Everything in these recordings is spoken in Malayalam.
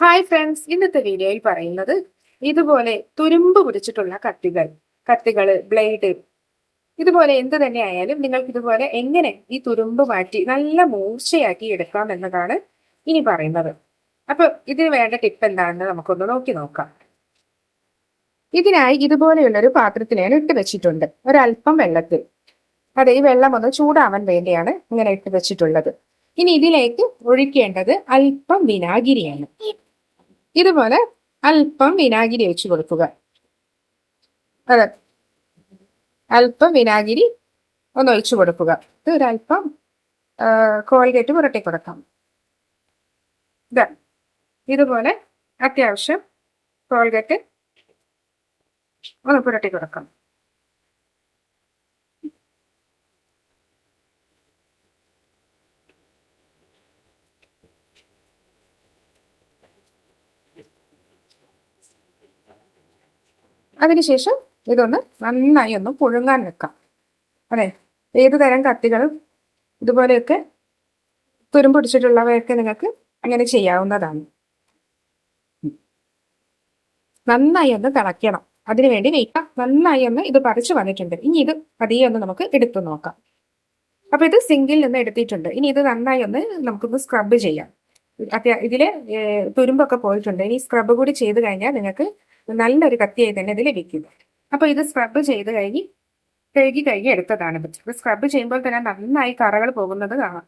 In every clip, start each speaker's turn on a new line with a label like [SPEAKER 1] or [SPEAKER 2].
[SPEAKER 1] ഹായ് ഫ്രണ്ട്സ് ഇന്നത്തെ വീഡിയോയിൽ പറയുന്നത് ഇതുപോലെ തുരുമ്പ് പിടിച്ചിട്ടുള്ള കത്തികൾ കത്തികൾ ബ്ലേഡ് ഇതുപോലെ എന്ത് തന്നെ ആയാലും നിങ്ങൾക്ക് ഇതുപോലെ എങ്ങനെ ഈ തുരുമ്പ് മാറ്റി നല്ല മൂർച്ചയാക്കി എടുക്കാം എന്നതാണ് ഇനി പറയുന്നത്. അപ്പൊ ഇതിന് വേണ്ട ടിപ്പ് എന്താണെന്ന് നമുക്കൊന്ന് നോക്കി നോക്കാം. ഇതിനായി ഇതുപോലെയുള്ള ഒരു പാത്രത്തിൽ ഞാൻ ഇട്ട് വെച്ചിട്ടുണ്ട്. ഒരല്പം വെള്ളത്തിൽ. അതെ ഈ വെള്ളം ഒന്ന് ചൂടാവാൻ വേണ്ടിയാണ് ഇങ്ങനെ ഇട്ട് വെച്ചിട്ടുള്ളത്. ഇനി ഇതിലേക്ക് ഒഴിക്കേണ്ടത് അല്പം വിനാഗിരിയാണ്. ഇതുപോലെ അല്പം വിനാഗിരി വെച്ച് കൊടുക്കുക. അതെ. അല്പം വിനാഗിരി ഒന്ന് ഒഴിച്ചു കൊടുക്കുക. ഇത് ഒരല്പം കോൾഗേറ്റ് പുരട്ടി കൊടുക്കാം. ഇതാ ഇതുപോലെ അത്യാവശ്യം കോൾഗേറ്റ് ഒന്ന് പുരട്ടി കൊടുക്കാം. അതിനുശേഷം ഇതൊന്ന് നന്നായി ഒന്ന് പുഴുങ്ങാൻ വെക്കാം. അതെ ഏത് തരം കത്തികളും ഇതുപോലെയൊക്കെ തുരുമ്പിടിച്ചിട്ടുള്ളവയൊക്കെ നിങ്ങൾക്ക് അങ്ങനെ ചെയ്യാവുന്നതാണ്. നന്നായി ഒന്ന് തിളയ്ക്കണം. അതിനുവേണ്ടി വെയ്ക്ക നന്നായി ഒന്ന് ഇത് പറിച്ചു വന്നിട്ടുണ്ട്. ഇനി ഇത് പതിയെ ഒന്ന് നമുക്ക് എടുത്തു നോക്കാം. അപ്പൊ ഇത് സിങ്കിൽ നിന്ന് എടുത്തിട്ടുണ്ട്. ഇനി ഇത് നന്നായി ഒന്ന് നമുക്കൊന്ന് സ്ക്രബ് ചെയ്യാം. അത്യാ ഇതിൽ തുരുമ്പൊക്കെ പോയിട്ടുണ്ട്. ഇനി സ്ക്രബ് കൂടി ചെയ്ത് കഴിഞ്ഞാൽ നിങ്ങൾക്ക് നല്ലൊരു കത്തിയായി തന്നെ ഇത് ലഭിക്കും അപ്പൊ ഇത് സ്ക്രബ് ചെയ്ത് കഴിഞ്ഞ് കഴുകി കഴുകി എടുത്തതാണ് ഇത്. സ്ക്രബ് ചെയ്യുമ്പോൾ തന്നെ നന്നായി കറകൾ പോകുന്നത് കാണാം.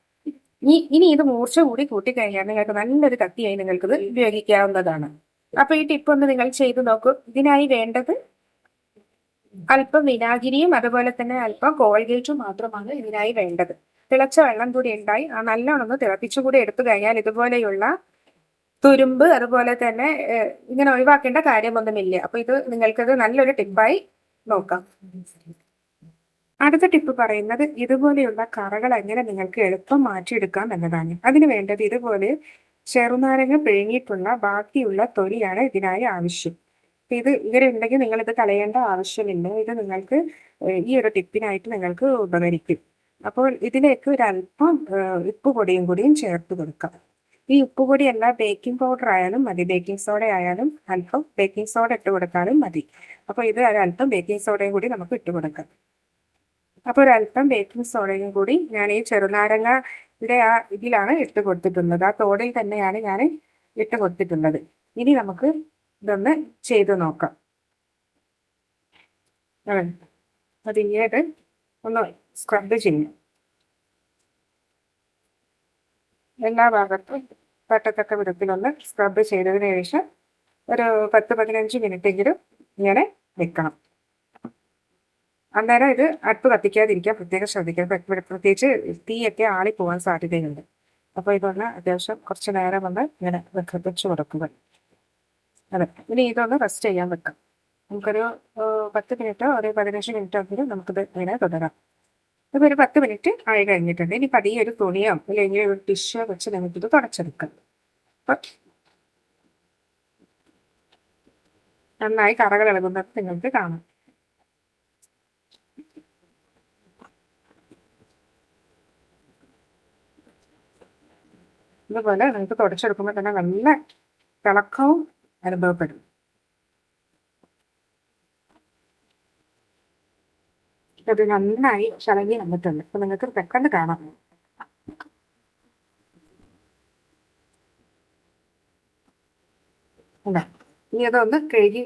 [SPEAKER 1] ഇനി ഇനി ഇത് മൂർച്ച കൂടി കൂട്ടിക്കഴിഞ്ഞാൽ നിങ്ങൾക്ക് നല്ലൊരു കത്തിയായി നിങ്ങൾക്ക് ഇത് ഉപയോഗിക്കാവുന്നതാണ്. അപ്പൊ ഈ ടിപ്പ് ഒന്ന് നിങ്ങൾ ചെയ്ത് നോക്കൂ. ഇതിനായി വേണ്ടത് അല്പം വിനാഗിരിയും അതുപോലെ തന്നെ അല്പം കോൾഗേറ്റും മാത്രമാണ് ഇതിനായി വേണ്ടത്. തിളച്ച വെള്ളം കൂടി ഉണ്ടായി ആ നല്ലോണം ഒന്ന് തിളപ്പിച്ചുകൂടി എടുത്തു കഴിഞ്ഞാൽ ഇതുപോലെയുള്ള തുരുമ്പ് അതുപോലെ തന്നെ ഇങ്ങനെ ഒഴിവാക്കേണ്ട കാര്യമൊന്നുമില്ല. അപ്പൊ ഇത് നിങ്ങൾക്കത് നല്ലൊരു ടിപ്പായി നോക്കാം. അടുത്ത ടിപ്പ് പറയുന്നത് ഇതുപോലെയുള്ള കറകൾ എങ്ങനെ നിങ്ങൾക്ക് എളുപ്പം മാറ്റിയെടുക്കാം എന്നതാണ്. അതിന് വേണ്ടത് ഇതുപോലെ ചെറുനാരങ്ങ പിഴുങ്ങിയിട്ടുള്ള ബാക്കിയുള്ള തൊലിയാണ് ഇതിനായി ആവശ്യം. ഇത് ഇങ്ങനെ ഉണ്ടെങ്കിൽ നിങ്ങൾ ഇത് കളയേണ്ട ആവശ്യമില്ല. ഇത് നിങ്ങൾക്ക് ഈ ഒരു ടിപ്പിനായിട്ട് നിങ്ങൾക്ക് ഉപകരിക്കും. അപ്പോൾ ഇതിലേക്ക് ഒരല്പം ഉപ്പ് പൊടിയും കൂടിയും ചേർത്ത് കൊടുക്കാം. ഈ ഉപ്പുപൊടി അല്ല ബേക്കിംഗ് പൗഡർ ആയാലും മതി. ബേക്കിംഗ് സോഡ ആയാലും അല്പം ബേക്കിംഗ് സോഡ ഇട്ട് കൊടുക്കാനും മതി. അപ്പോൾ ഇത് അല്പം ബേക്കിംഗ് സോഡയും കൂടി നമുക്ക് ഇട്ട് കൊടുക്കാം. അപ്പോൾ ഒരല്പം ബേക്കിംഗ് സോഡയും കൂടി ഞാൻ ഈ ചെറുനാരങ്ങയുടെ ആ ഇതിലാണ് ഇട്ട് കൊടുത്തിട്ടുള്ളത്. ആ തോടിൽ തന്നെയാണ് ഞാൻ ഇട്ട് കൊടുത്തിട്ടുള്ളത്. ഇനി നമുക്ക് ഇതൊന്ന് ചെയ്ത് നോക്കാം. അത് ഒന്ന് സ്ക്രബ് ചെയ്യും. എല്ലാ ഭാഗത്തും പറ്റത്തക്ക വിധത്തിലൊന്ന് സ്ക്രബ് ചെയ്തതിന് ശേഷം ഒരു പത്ത് പതിനഞ്ച് മിനിറ്റെങ്കിലും ഇങ്ങനെ വെക്കണം. അന്നേരം ഇത് അടുപ്പ് കത്തിക്കാതിരിക്കാൻ പ്രത്യേകം ശ്രദ്ധിക്കണം. പ്രത്യേകിച്ച് തീയൊക്കെ ആളി പോകാൻ സാധ്യതയുണ്ട്. അപ്പോൾ ഇതൊന്ന് അത്യാവശ്യം കുറച്ച് നേരം ഒന്ന് ഇങ്ങനെ വെച്ച് കൊടുക്കുക അതെ. ഇനി ഇതൊന്ന് റെസ്റ്റ് ചെയ്യാൻ വെക്കാം. നമുക്കൊരു പത്ത് മിനിറ്റോ ഒരു പതിനഞ്ച് മിനിറ്റോ എങ്കിലും നമുക്കിത് ഇങ്ങനെ തുടരാം. ഇപ്പൊ ഒരു പത്ത് മിനിറ്റ് ആയി കഴിഞ്ഞിട്ടുണ്ട്. ഇനി പതിയെ ഒരു തുണിയോ അല്ലെങ്കിൽ ഒരു ടിഷ്യോ വെച്ച് നമുക്കിത് തുടച്ചെടുക്കാം. നന്നായി കറകൾ ഇളകുന്നത് നിങ്ങൾക്ക് കാണാം. ഇതുപോലെ നിങ്ങൾക്ക് തുടച്ചെടുക്കുമ്പോൾ തന്നെ നല്ല തിളക്കവും അനുഭവപ്പെടും. അത് നന്നായി ശലങ്ങി വന്നിട്ടുണ്ട്. അപ്പൊ നിങ്ങൾക്ക് പെട്ടെന്ന് കാണാം. ഇനി അതൊന്ന് കഴുകി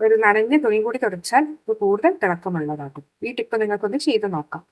[SPEAKER 1] ഒരു നനഞ്ഞ തുണി കൂടി തുടച്ചാൽ കൂടുതൽ തിളക്കമുള്ളതാകും. ഈ ടിപ്പ് നിങ്ങൾക്കൊന്ന് ചെയ്ത് നോക്കാം.